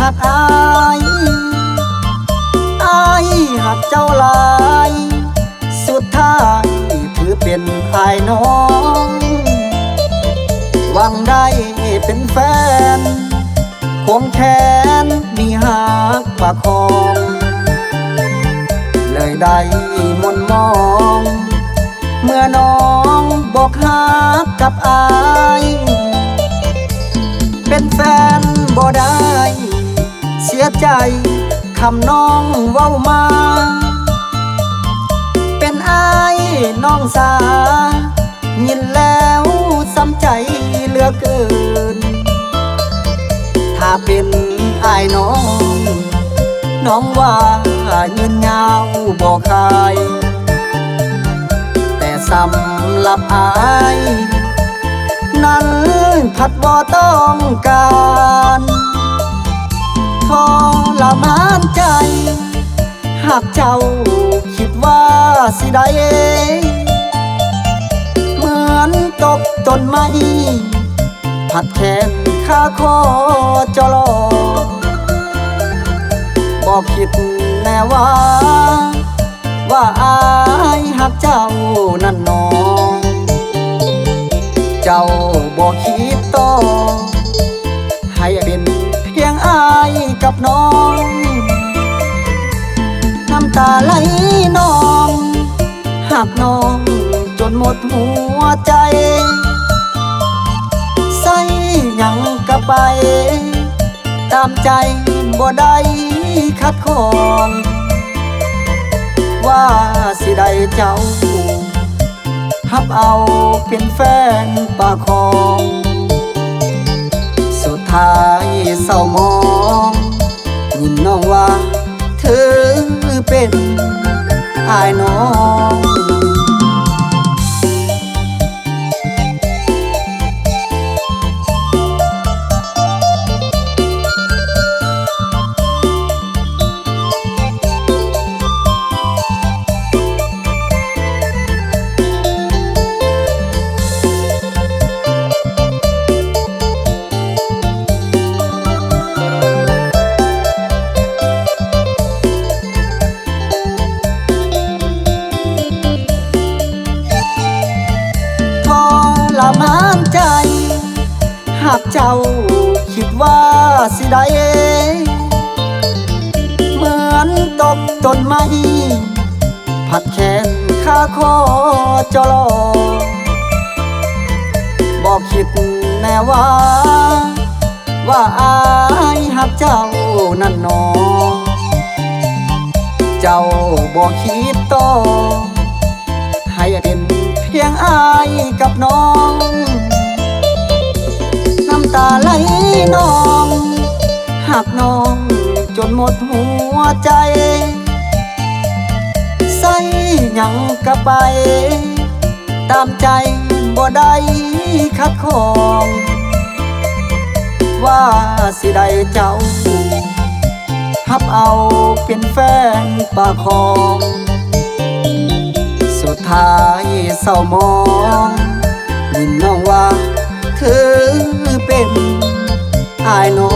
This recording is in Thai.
หักอายอายหักเจ้าลาย สุดท้ายถือเป็นอายน้องหวังได้เป็นแฟนคงแขนมีหักประคองเลยได้มนมอง เมื่อน้องามา เป็นอายน้องสา ยินแล้วซ้ำใจเหลือเกิน ถ้าเป็นอายน้อง น้องว่ายืนยาวบอกใครแต่สำหรับอายนั้นพัดบ่ต้องการทรมานใจ หากเจ้า คิดว่าสิได้เหมือนตกต้นไม้ผัดแขนข้าคอจอลอบอกคิดแน่ว่า ว่าอายหักเจ้านั่นนอเจ้าบอกคิดต่อให้เป็นเพียงอายกับน้อง ไหลนองหักน้องจนหมดหัวใจ ใส่หยังกะไป ตามใจบ่ได้คัดของ ว่าสิได้เจ้าฮับเอาเป็นแฟนปากคอง สุดท้ายเศร้ามอง เป็นอายน้องา คิดว่าสิได้เหมือนตกต้นไม้ผัดแขนข้าคอจอลอบอกคิดแน่ว่า ว่าอายหักเจ้านั่นนอเจ้าบอกคิดต่อให้เป็นเพียงอายกับน้อง หักน้อง จนหมดหัวใจ ใส่หยังกะไป ตามใจบ่ได้คัดของ ว่าสิได้เจ้าฮับเอาเป็นแฟนปากคอง สุดท้ายเศร้ามองยินน้องว่าเธอเป็นอายน้อง